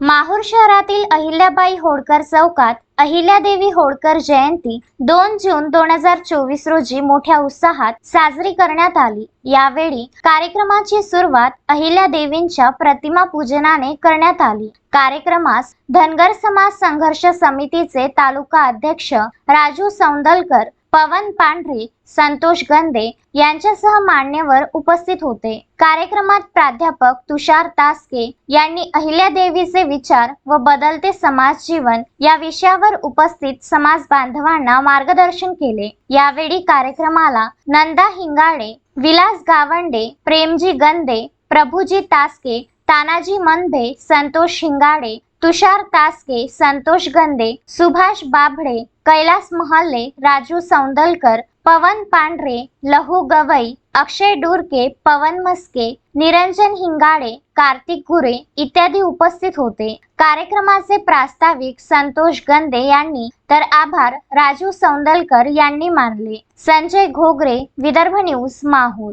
माहूर शहरातील अहिल्याबाई होळकर चौकात अहिल्यादेवी होळकर जयंती दोन जून दोन हजार चोवीस रोजी मोठ्या उत्साहात साजरी करण्यात आली. यावेळी कार्यक्रमाची सुरुवात अहिल्यादेवींच्या प्रतिमा पूजनाने करण्यात आली. कार्यक्रमास धनगर समाज संघर्ष समितीचे तालुका अध्यक्ष राजू सौंदलकर पवन पांढरे संतोष गंदे यांच्यासह मान्यवर उपस्थित होते. कार्यक्रमात प्राध्यापक तुषार तासके यांनी अहिल्यादेवीचे विचार व बदलते समाज जीवन या विषयावर उपस्थित समाज बांधवांना मार्गदर्शन केले. यावेळी कार्यक्रमाला नंदा हिंगाडे विलास गावंडे प्रेमजी गंदे प्रभुजी तासके तानाजी मनभे संतोष हिंगाडे तुषार तासके संतोष गंदे सुभाष बाभडे कैलास महल्ले राजू सौंदलकर पवन पांढरे लहू गवई अक्षय डुरके पवन मस्के निरंजन हिंगाडे कार्तिक गुरे इत्यादी उपस्थित होते. कार्यक्रमाचे प्रास्ताविक संतोष गंदे यांनी तर आभार राजू सौंदलकर यांनी मानले. संजय घोगरे विदर्भ न्यूज माहूर.